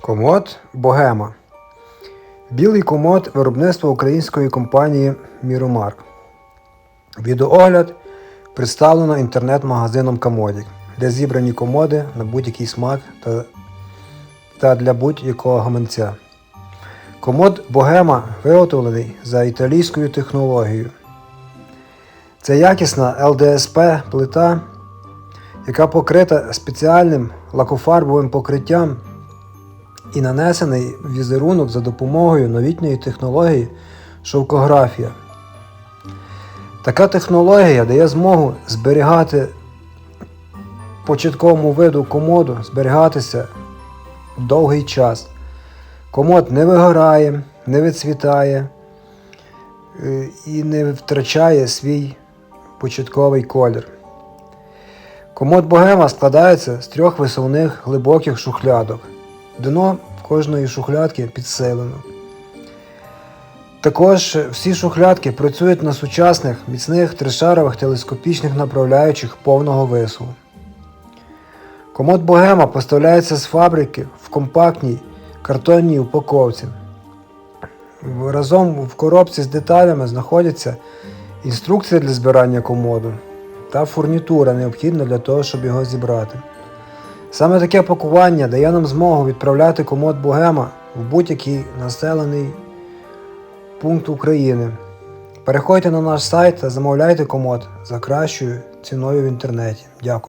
Комод Богема. Білий комод виробництва української компанії Міромарк. Відеоогляд представлено інтернет-магазином Комодік, де зібрані комоди на будь-який смак та, та для будь-якого гаманця. Комод Богема виготовлений за італійською технологією. Це якісна ЛДСП плита, яка покрита спеціальним лакофарбовим покриттям і нанесений візерунок за допомогою новітньої технології шовкографія. Така технологія дає змогу зберігати початковому виду комоду зберігатися довгий час. Комод не вигорає, не відцвітає е, і не втрачає свій початковий колір. Комод Богема складається з трьох висувних глибоких шухлядок. Дно кожної шухлядки підсилено. Також всі шухлядки працюють на сучасних міцних тришарових телескопічних направляючих повного висуву. Комод Богема поставляється з фабрики в компактній картонній упаковці. Разом в коробці з деталями знаходяться інструкція для збирання комоду та фурнітура необхідна для того, щоб його зібрати. Саме таке пакування дає нам змогу відправляти комод Богема в будь-який населений пункт України. Переходьте на наш сайт та замовляйте комод за кращою ціною в інтернеті. Дякую.